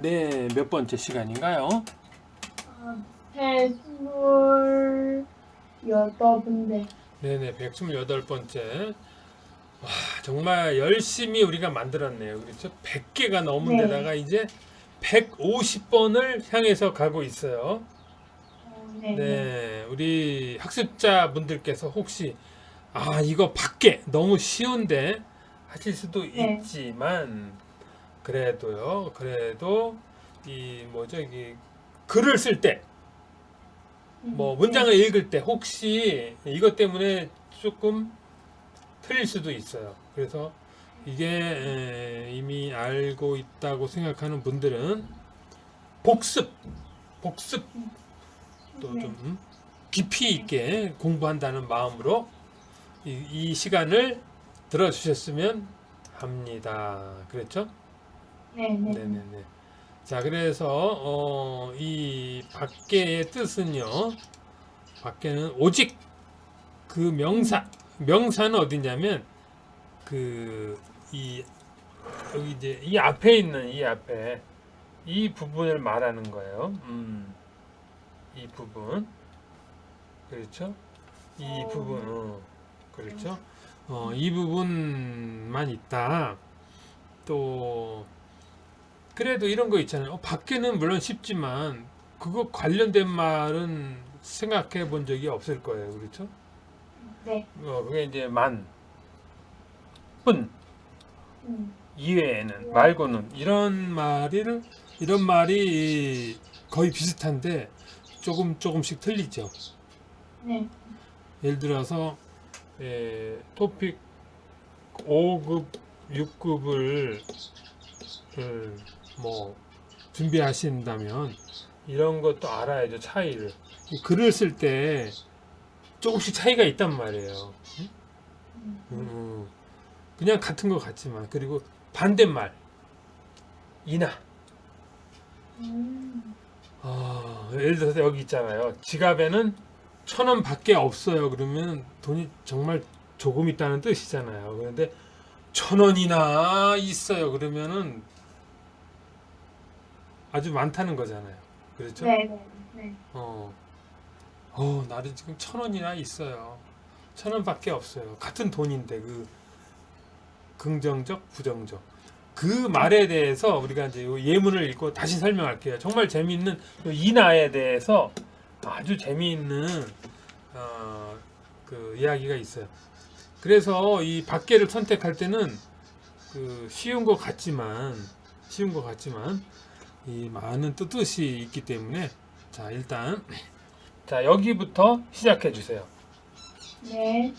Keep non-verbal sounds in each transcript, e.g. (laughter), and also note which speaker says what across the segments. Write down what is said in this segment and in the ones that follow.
Speaker 1: 네, 몇 번째 시간인가요?
Speaker 2: 어, 배스물 여덟 군데.
Speaker 1: 네네, 128번째. 와, 정말 열심히 우리가 만들었네요. 그렇죠? 100개가 넘은
Speaker 2: 네.
Speaker 1: 데다가 이제 150번을 향해서 가고 있어요.
Speaker 2: 어, 네.
Speaker 1: 네, 우리 학습자 분들께서 혹시 아, 이거 밖에 너무 쉬운데 하실 수도
Speaker 2: 네.
Speaker 1: 있지만 그래도요. 그래도 이 뭐죠? 이 글을 쓸 때뭐
Speaker 2: 음,
Speaker 1: 문장을 읽을 때 혹시 이것 때문에 조금 틀릴 수도 있어요. 그래서 이게 에, 이미 알고 있다고 생각하는 분들은 복습, 복습 또
Speaker 2: 네.
Speaker 1: 좀 깊이 있게 공부한다는 마음으로 이, 이 시간을 들어주셨으면 합니다. 그렇죠?
Speaker 2: 네, 네.
Speaker 1: 네네네. 자, 그래서 어, 이 밖에의 뜻은요. 밖에는 오직 그 명사 명사는 어디냐면 그 이 여기 이제 이 앞에 있는 이 앞에 이 부분을 말하는 거예요. 음. 이 부분. 그렇죠? 이
Speaker 2: 어.
Speaker 1: 부분. 어. 그렇죠? 어, 이 부분만 있다. 또 그래도 이런 거 있잖아요. 어, 밖에는 물론 쉽지만 그거 관련된 말은 생각해 본 적이 없을 거예요. 그렇죠?
Speaker 2: 네.
Speaker 1: 어, 그게 이제 만, 뿐
Speaker 2: 음,
Speaker 1: 이외에는 말고는 이런 말을 이런 말이 거의 비슷한데 조금 조금씩 틀리죠.
Speaker 2: 네.
Speaker 1: 예를 들어서 에, 토픽 5급, 6급을 뭐 준비하신다면 이런 것도 알아야죠 차이를 이 글을 쓸 때 조금씩 차이가 있단 말이에요. 응?
Speaker 2: 음,
Speaker 1: 음, 그냥 같은 것 같지만 그리고 반대말 이나
Speaker 2: 음,
Speaker 1: 아, 예를 들어서 여기 있잖아요. 지갑에는 천 원 밖에 없어요. 그러면 돈이 정말 조금 있다는 뜻이잖아요. 그런데 천 원이나 있어요. 그러면은 아주 많다는 거잖아요. 그렇죠?
Speaker 2: 네, 네, 네.
Speaker 1: 어, 어, 나는 지금 천 원이나 있어요. 천 원밖에 없어요. 같은 돈인데 그 긍정적, 부정적. 그 말에 대해서 우리가 이제 요 예문을 읽고 다시 설명할게요. 정말 재미있는 요 이나에 대해서 아주 재미있는 어, 그 이야기가 있어요. 그래서 이 밖에를 선택할 때는 그 쉬운 것 같지만 쉬운 것 같지만 이 많은 뜻이 있기 때문에 자 일단 자 여기부터 시작해 주세요.
Speaker 2: 네.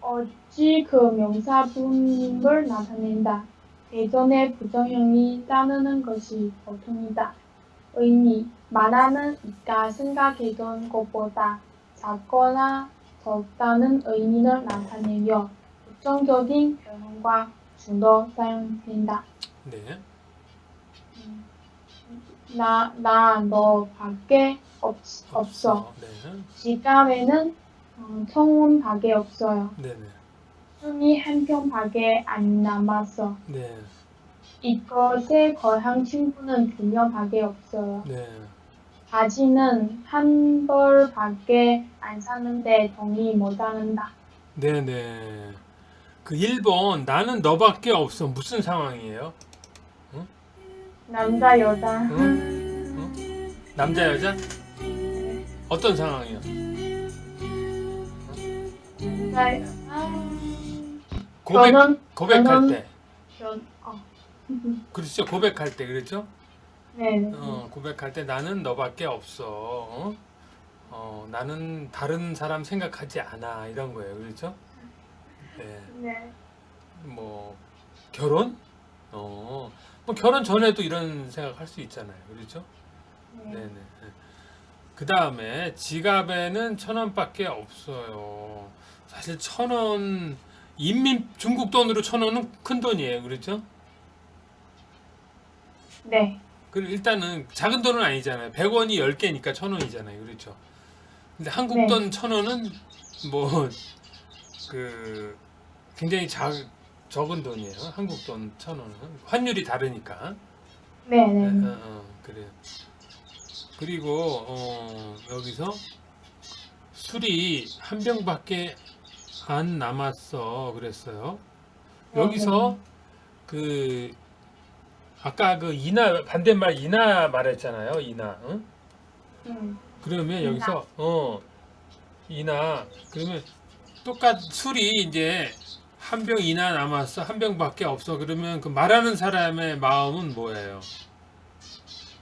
Speaker 2: 어, 어찌 그 명사분임을 나타낸다. 대전의 부정형이 따르는 것이 보통이다. 의미, 말하는 이가 생각했던 것보다 작거나 적다는 의미를 나타내며 부정적인 표현과 주로 사용된다.
Speaker 1: 네.
Speaker 2: 나, 나, 너 밖에 없, 없어.
Speaker 1: 네.
Speaker 2: 지갑에는 어, 청운밖에 없어요.
Speaker 1: 네. 네.
Speaker 2: 숨이 한 평밖에 안 남았어.
Speaker 1: 네.
Speaker 2: 이것에 거한 친구는 두 명 밖에 없어요.
Speaker 1: 네.
Speaker 2: 바지는 한 벌 밖에 안 사는데 동의 못 하는다.
Speaker 1: 네. 네. 그 1번 나는 너밖에 없어 무슨 상황이에요?
Speaker 2: 남자 여자
Speaker 1: 응? 응? 남자 여자? 어떤 상황이요?
Speaker 2: 남자 여자
Speaker 1: 고백
Speaker 2: 저는
Speaker 1: 고백할
Speaker 2: 저는- 때전 어.
Speaker 1: 그렇죠 고백할 때 그렇죠?
Speaker 2: 네.
Speaker 1: 어, 고백할 때 나는 너밖에 없어. 어? 어, 나는 다른 사람 생각하지 않아 이런 거예요. 그렇죠? 네.
Speaker 2: 네.
Speaker 1: 뭐 결혼? 어. 뭐 결혼 전에도 이런 생각할 수 있잖아요. 그렇죠? 네,
Speaker 2: 네.
Speaker 1: 네. 그 다음에 지갑에는 천 원밖에 없어요. 사실 천 원, 인민 중국 돈으로 천 원은 큰 돈이에요. 그렇죠?
Speaker 2: 네.
Speaker 1: 그 일단은 작은 돈은 아니잖아요. 100원이 10개니까 1000원이잖아요. 그렇죠? 근데 한국
Speaker 2: 네.
Speaker 1: 돈 1000원은 뭐 그 굉장히 작 적은 돈이에요. 한국 돈 1000원은 환율이 다르니까.
Speaker 2: 네,
Speaker 1: 네,
Speaker 2: 네.
Speaker 1: 어, 어, 그래요. 그리고 어, 여기서 술이 한 병밖에 안 남았어 그랬어요.
Speaker 2: 네,
Speaker 1: 여기서 그 아까 그 이나 반대말 이나 말했잖아요. 이나. 응?
Speaker 2: 음.
Speaker 1: 그러면
Speaker 2: 이나.
Speaker 1: 여기서 어 이나 그러면 똑같 술이 이제 한 병 이나 남았어 한 병밖에 없어 그러면 그 말하는 사람의 마음은 뭐예요?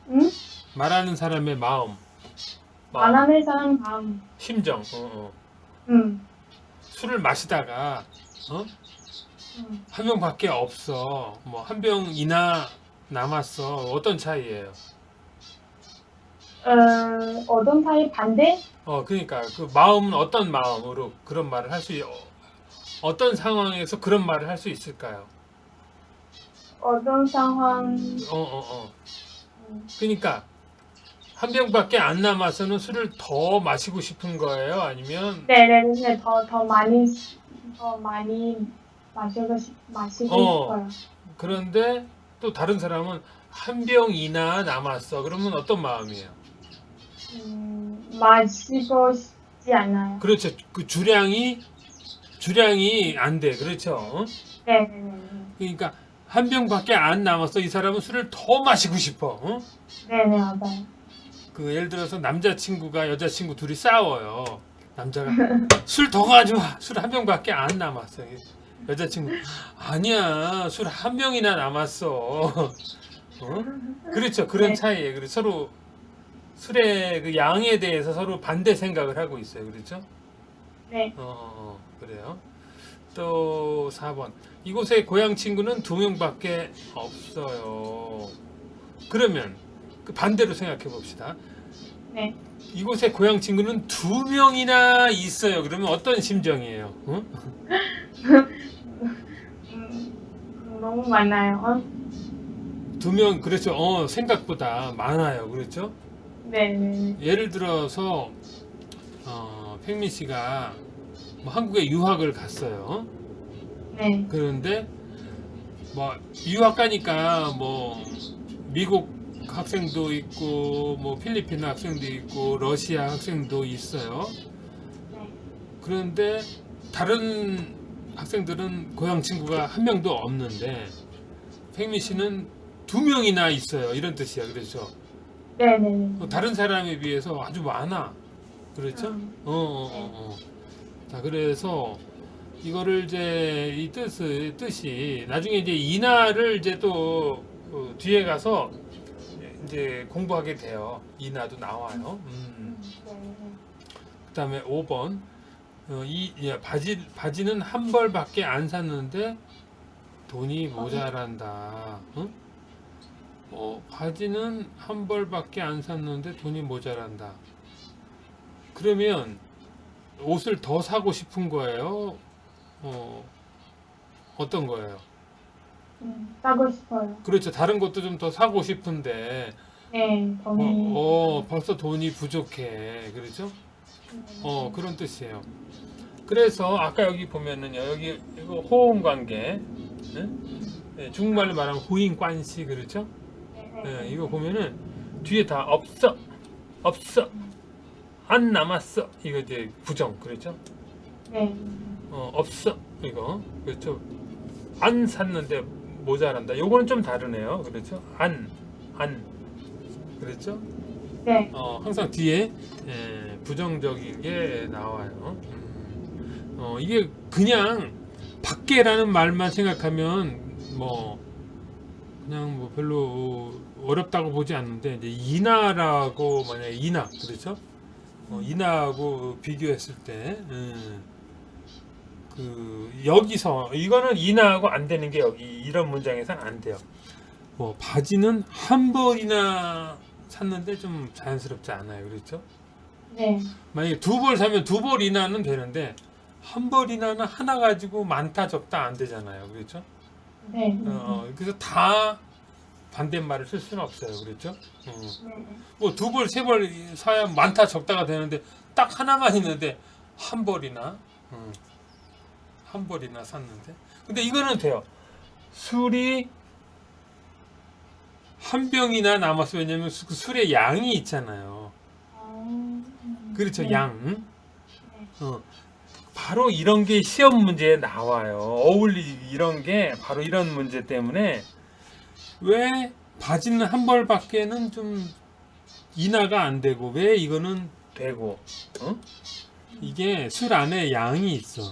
Speaker 2: 음?
Speaker 1: 말하는 사람의 마음, 마음
Speaker 2: 말하는 사람 마음.
Speaker 1: 심정. 어, 어.
Speaker 2: 음.
Speaker 1: 술을 마시다가 어?
Speaker 2: 음.
Speaker 1: 한 병밖에 없어 뭐 한 병이나 남았어 어떤 차이예요?
Speaker 2: 어, 어떤 사이 반대?
Speaker 1: 어 그러니까 그 마음은 어떤 마음으로 그런 말을 할 수 어떤 상황에서 그런 말을 할 수 있을까요?
Speaker 2: 어떤 상황?
Speaker 1: 어 어, 어.
Speaker 2: 음.
Speaker 1: 그러니까 한 병밖에 안 남아서는 술을 더 마시고 싶은 거예요? 아니면
Speaker 2: 네, 네, 네. 더, 더 많이, 더 많이 마시고 싶, 마시고
Speaker 1: 어.
Speaker 2: 싶어요.
Speaker 1: 그런데 또 다른 사람은 한 병이나 남았어. 그러면 어떤 마음이에요?
Speaker 2: 음, 마시고 싶지 않아요.
Speaker 1: 그렇죠. 그 주량이 주량이 안 돼. 그렇죠. 어?
Speaker 2: 네, 네, 네.
Speaker 1: 그러니까 한 병밖에 안 남았어. 이 사람은 술을 더 마시고 싶어. 어?
Speaker 2: 네, 네, 맞아요.
Speaker 1: 그 예를 들어서 남자친구가 여자친구 둘이 싸워요. 남자가 (laughs) 술 더 가져와. 술 한 병밖에 안 남았어. 여자친구 아니야. 술 한 병이나 남았어. (laughs) 어? 그렇죠. 그런
Speaker 2: 네.
Speaker 1: 차이예요. 그래서 서로 술의 그 양에 대해서 서로 반대 생각을 하고 있어요. 그렇죠?
Speaker 2: 네,
Speaker 1: 어, 그래요. 또 4번. 이곳에 고향 친구는 두 명밖에 없어요. 그러면 그 반대로 생각해 봅시다.
Speaker 2: 네.
Speaker 1: 이곳에 고향 친구는 두 명이나 있어요. 그러면 어떤 심정이에요? 어?
Speaker 2: 음, 너무 많아요. 어?
Speaker 1: 두 명, 그렇죠. 어, 생각보다 많아요. 그렇죠?
Speaker 2: 네, 네,
Speaker 1: 예를 들어서, 어, 팽민 씨가 뭐 한국에 유학을 갔어요.
Speaker 2: 네.
Speaker 1: 그런데 뭐 유학 가니까 뭐 미국 학생도 있고 뭐 필리핀 학생도 있고 러시아 학생도 있어요.
Speaker 2: 네.
Speaker 1: 그런데 다른 학생들은 고향 친구가 한 명도 없는데 팽민 씨는 두 명이나 있어요. 이런 뜻이야. 그렇죠?
Speaker 2: 네, 네, 네.
Speaker 1: 다른 사람에 비해서 아주 많아. 그렇죠?
Speaker 2: 음.
Speaker 1: 어, 어, 어, 어. 자, 그래서 이거를 이제 이 뜻을 뜻이 나중에 이제 인하를 이제 또 어, 뒤에 가서 이제 공부하게 돼요. 인하도 나와요. 음. 그다음에 5번 어, 이 야, 바지 바지는 한 벌밖에 안 샀는데 돈이 모자란다. 응? 어, 바지는 한 벌밖에 안 샀는데 돈이 모자란다. 그러면 옷을 더 사고 싶은 거예요? 어, 어떤 거예요?
Speaker 2: 음, 사고 싶어요.
Speaker 1: 그렇죠. 다른 것도 좀 더 사고 싶은데
Speaker 2: 네,
Speaker 1: 어,
Speaker 2: 돈이.
Speaker 1: 어, 벌써 돈이 부족해. 그렇죠?
Speaker 2: 네.
Speaker 1: 어 그런 뜻이에요. 그래서 아까 여기 보면은요 여기 이거 호응 관계 응? 네, 중국말로 말하면 호인 관시 그렇죠?
Speaker 2: 네,
Speaker 1: 네,
Speaker 2: 네.
Speaker 1: 이거 보면은 뒤에 다 없어 없어 안 남았어 이거 이제 부정 그렇죠?
Speaker 2: 네.
Speaker 1: 어 없어 이거 그렇죠? 안 샀는데 모자란다. 요거는 좀 다르네요. 그렇죠? 안 안. 그렇죠?
Speaker 2: 네.
Speaker 1: 어, 항상 뒤에 예, 부정적인 게 나와요. 음, 어, 이게 그냥 밖에라는 말만 생각하면 뭐 그냥 뭐 별로 어렵다고 보지 않는데 이제 인하라고 만약에 인하 그렇죠? 어, 인하하고 비교했을 때 음, 그 여기서 이거는 인하하고 안 되는 게 여기 이런 문장에서는 안 돼요. 뭐 바지는 한 벌이나 샀는데 좀 자연스럽지 않아요. 그렇죠?
Speaker 2: 네.
Speaker 1: 만약에 두 벌 사면 두 벌 이나는 되는데 한 벌 이나는 하나 가지고 많다 적다 안 되잖아요. 그렇죠?
Speaker 2: 네.
Speaker 1: 어, 그래서 다 반대말을 쓸 수는 없어요. 그렇죠? 어.
Speaker 2: 네.
Speaker 1: 뭐두 벌, 세 벌 사야 많다 적다가 되는데 딱 하나만 있는데 한 벌이나 어, 한 벌이나 샀는데 근데 이거는 돼요. 술이 한 병이나 남았어 왜냐면 수- 그 술의 양이 있잖아요.
Speaker 2: 어,
Speaker 1: 그렇죠
Speaker 2: 네.
Speaker 1: 양. 응?
Speaker 2: 네.
Speaker 1: 어. 바로 이런 게 시험 문제에 나와요. 어울리 이런 게 바로 이런 문제 때문에 왜 바지는 한 벌밖에는 좀 인하가 안 되고 왜 이거는 되고 어? 이게 술 안에 양이 있어.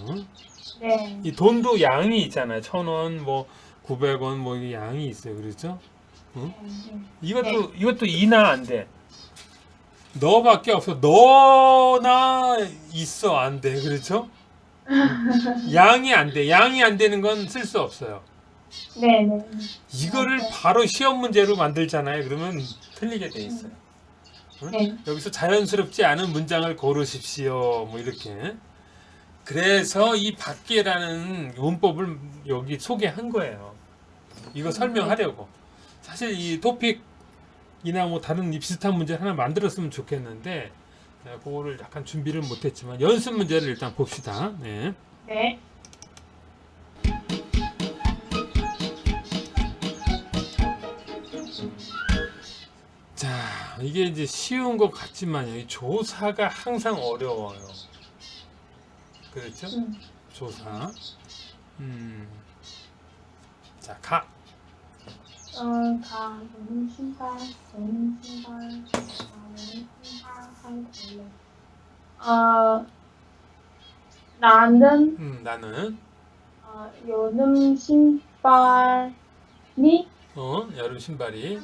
Speaker 2: 네.
Speaker 1: 이 돈도 양이 있잖아요. 천 원, 뭐 구백 원, 뭐 양이 있어요. 그렇죠?
Speaker 2: 네.
Speaker 1: 이것도 이것도 인하 안 돼. 너밖에 없어. 너나 있어 안 돼. 그렇죠? (laughs) 양이 안 돼. 양이 안 되는 건 쓸 수 없어요.
Speaker 2: 네. 네.
Speaker 1: 이거를 바로 시험 문제로 만들잖아요. 그러면 틀리게 돼 있어요. 응?
Speaker 2: 네.
Speaker 1: 여기서 자연스럽지 않은 문장을 고르십시오. 뭐 이렇게. 그래서 이 밖에라는 문법을 여기 소개한 거예요. 이거 설명하려고. 사실 이 토픽이나 뭐 다른 이 비슷한 문제 하나 만들었으면 좋겠는데 그거를 약간 준비를 못했지만 연습 문제를 일단 봅시다. 네.
Speaker 2: 네.
Speaker 1: 이게 이제 쉬운 것 같지만요. 이 조사가 항상 어려워요. 그렇죠?
Speaker 2: 음.
Speaker 1: 조사. 음. 자, 가.
Speaker 2: 어, 가, 너는 신발, 너는 신발, 나는 신발, 한 걸레. 어, 나는
Speaker 1: 음, 나는
Speaker 2: 어, 여름 신발이
Speaker 1: 어, 여름 신발이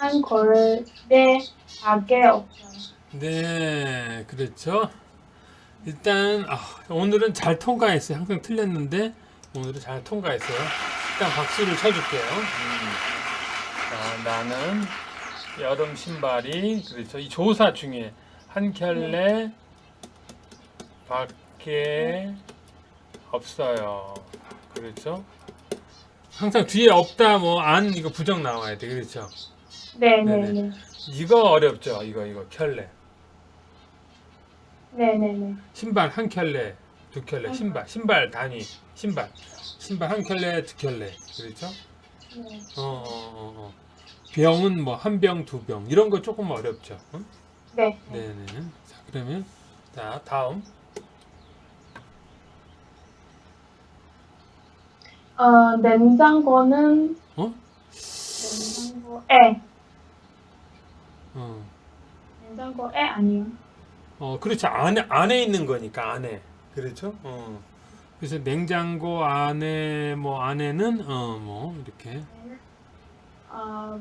Speaker 2: 한 걸레 밖에 없어요.
Speaker 1: 네, 그렇죠. 일단 아, 오늘은 잘 통과했어요. 항상 틀렸는데 오늘은 잘 통과했어요. 일단 박수를 쳐줄게요. 음. 자, 나는 여름 신발이 그렇죠. 이 조사 중에 한 켤레 밖에 없어요. 그렇죠. 항상 뒤에 없다 뭐 안 이거 부정 나와야 돼. 그렇죠.
Speaker 2: 네,
Speaker 1: 네네.
Speaker 2: 네, 네.
Speaker 1: 이거 어렵죠. 이거 이거 켤레.
Speaker 2: 네, 네, 네.
Speaker 1: 신발 한 켤레, 두 켤레, 신발, 신발 단위, 신발, 신발 한 켤레, 두 켤레, 그렇죠?
Speaker 2: 네.
Speaker 1: 어, 어, 어, 어. 병은 뭐 한 병, 두 병, 이런 거 조금 어렵죠. 응?
Speaker 2: 네.
Speaker 1: 네, 네. 자, 그러면 자 다음,
Speaker 2: 어, 냉장고는
Speaker 1: 어?
Speaker 2: 냉장고에
Speaker 1: 어,
Speaker 2: 냉장고에 아니요.
Speaker 1: 어, 그렇죠. 안에 안에 있는 거니까 안에, 그렇죠? 어. 그래서 냉장고 안에 뭐 안에는 어 뭐 이렇게
Speaker 2: 어,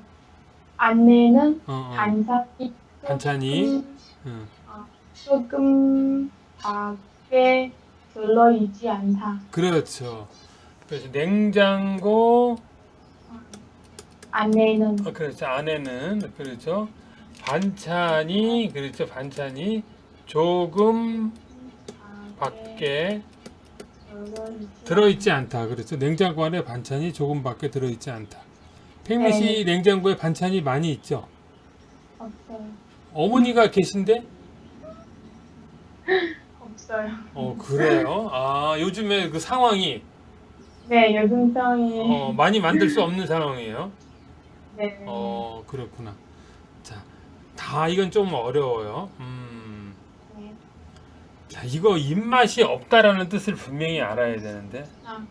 Speaker 2: 안에는
Speaker 1: 어, 어.
Speaker 2: 반찬이
Speaker 1: 반찬이
Speaker 2: 조금,
Speaker 1: 어.
Speaker 2: 조금 밖에 들어 있지 않다.
Speaker 1: 그렇죠. 그래서 냉장고
Speaker 2: 안에는
Speaker 1: 어, 그렇죠. 안에는 그렇죠. 반찬이 그렇죠. 반찬이 조금 밖에
Speaker 2: 들어있지
Speaker 1: 않다. 그렇죠. 냉장고 안에 반찬이 조금 밖에 들어있지 않다. 팽미 씨
Speaker 2: 네.
Speaker 1: 냉장고에 반찬이 많이 있죠.
Speaker 2: 없어요.
Speaker 1: 어머니가 계신데? (laughs)
Speaker 2: 없어요.
Speaker 1: 어 그래요. 아 요즘에 그 상황이
Speaker 2: 네, 요즘 상이
Speaker 1: 어, 많이 만들 수 없는 상황이에요.
Speaker 2: 네.
Speaker 1: 어 그렇구나. 자, 다 이건 좀 어려워요. 음.
Speaker 2: 네.
Speaker 1: 자, 이거 입맛이 없다라는 뜻을 분명히 알아야 되는데.
Speaker 2: 아,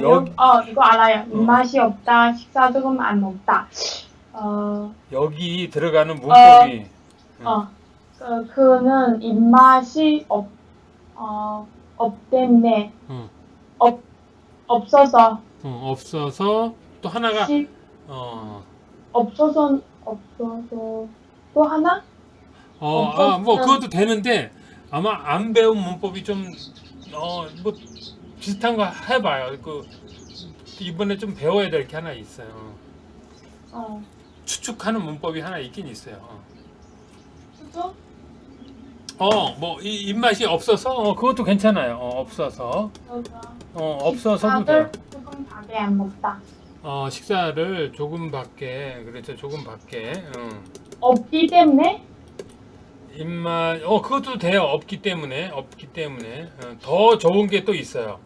Speaker 1: 여기-
Speaker 2: 어, 이거 알아요. 입맛이 없다. 식사 조금 안 먹다. 어,
Speaker 1: 여기 들어가는 문법이 음.
Speaker 2: 어, 그, 그는 입맛이 없, 어, 없댔네.
Speaker 1: 어,
Speaker 2: 없, 없어서.
Speaker 1: 어, 없어서 또 하나가
Speaker 2: 시,
Speaker 1: 어,
Speaker 2: 없어서, 없어서. 또 하나?
Speaker 1: 어, 아, 뭐 그것도 되는데 아마 안 배운 문법이 좀 어, 뭐 비슷한 거 해봐요. 그 이번에 좀 배워야 될 게 하나 있어요.
Speaker 2: 어,
Speaker 1: 추측하는 문법이 하나 있긴 있어요. 어.
Speaker 2: 수도?
Speaker 1: 어, 뭐 이, 입맛이 없어서 어, 그것도 괜찮아요. 어, 없어서 어, 없어서도 돼요.
Speaker 2: 식사를 조금 밖에 안 먹다.
Speaker 1: 어, 식사를 조금 밖에 그렇죠. 조금 밖에. 응.
Speaker 2: 없기 때문에?
Speaker 1: 입맛 어 그것도 돼요. 없기 때문에 없기 때문에 어, 더 좋은 게 또 있어요.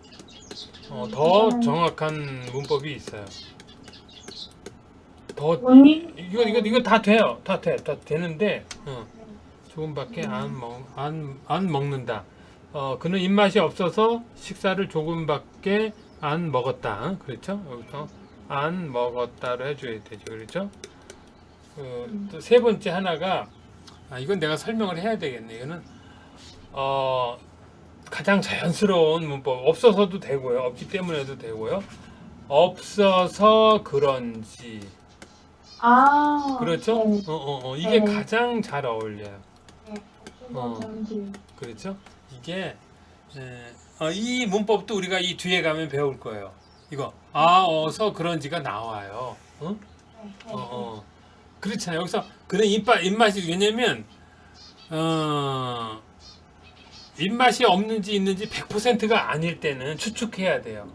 Speaker 1: 어, 더
Speaker 2: 이거는-
Speaker 1: 정확한 문법이 있어요. 더? 이거 이거 이거 다 돼요. 다 돼. 다 되는데 어, 조금밖에 안 먹 안 안 먹는다. 어 그는 입맛이 없어서 식사를 조금밖에 안 먹었다. 어? 그렇죠? 여기서 안 먹었다로 해줘야 되죠. 그렇죠? 어, 또세 번째 하나가 아 이건 내가 설명을 해야 되겠네. 이거는 어 가장 자연스러운 문법 없어서도 되고요. 없기 때문에도 되고요. 없어서 그런지
Speaker 2: 아.
Speaker 1: 그렇죠?
Speaker 2: 네.
Speaker 1: 어, 어, 어. 이게
Speaker 2: 네.
Speaker 1: 가장 잘 어울려요.
Speaker 2: 네.
Speaker 1: 어.
Speaker 2: 어. 그런지.
Speaker 1: 그렇죠? 이게 에, 어, 이 문법도 우리가 이 뒤에 가면 배울 거예요. 이거 아 어서 그런지가 나와요. 어?
Speaker 2: 네. 네.
Speaker 1: 어, 어. 그렇잖아요. 여기서 그런 입맛 입맛이 왜냐면 어 입맛이 없는지 있는지 100%가 아닐 때는 추측해야 돼요.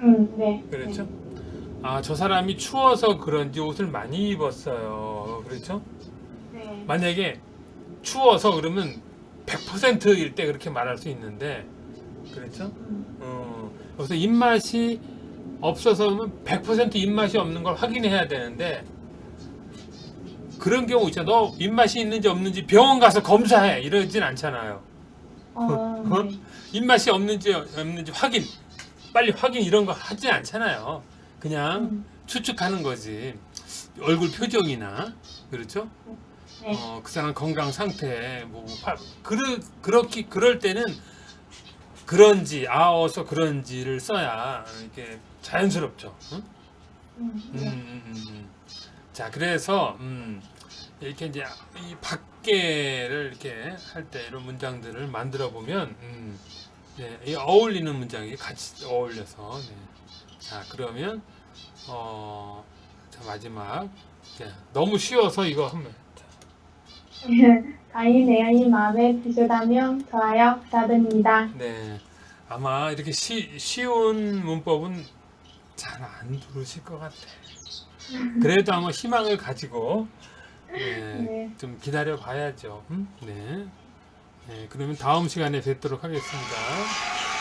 Speaker 2: 음, 네.
Speaker 1: 그렇죠? 아 저 사람이 추워서 그런지 옷을 많이 입었어요. 그렇죠?
Speaker 2: 네.
Speaker 1: 만약에 추워서 그러면 100%일 때 그렇게 말할 수 있는데 그렇죠?
Speaker 2: 음.
Speaker 1: 어, 그래서 입맛이 없어서는 100% 입맛이 없는 걸 확인해야 되는데 그런 경우 있잖아. 너 입맛이 있는지 없는지 병원 가서 검사해. 이러진 않잖아요.
Speaker 2: 어,
Speaker 1: 어?
Speaker 2: 네.
Speaker 1: 입맛이 없는지 없는지 확인. 빨리 확인 이런 거 하지 않잖아요. 그냥
Speaker 2: 음.
Speaker 1: 추측하는 거지. 얼굴 표정이나 그렇죠?
Speaker 2: 네.
Speaker 1: 어, 그 사람 건강 상태 뭐 파- 그르 그렇게 그럴 때는 그런지 아어서 그런지를 써야 이렇게 자연스럽죠. 응?
Speaker 2: 음,
Speaker 1: 음,
Speaker 2: 네.
Speaker 1: 음, 음, 음. 자 그래서 음, 이렇게 이제 이 밖에를 이렇게 할 때 이런 문장들을 만들어 보면 음, 네, 이 어울리는 문장이 같이 어울려서 네. 자 그러면 어, 자 마지막 자, 너무 쉬워서 이거 한번 자,
Speaker 2: 가히 내용이 마음에 드시다면 좋아요 부탁드립니다.
Speaker 1: 네 아마 이렇게 쉬, 쉬운 문법은 잘 안 들으실 것 같아. 그래도 아마 희망을 가지고 네,
Speaker 2: 네.
Speaker 1: 좀 기다려 봐야죠. 음? 네. 네, 그러면 다음 시간에 뵙도록 하겠습니다.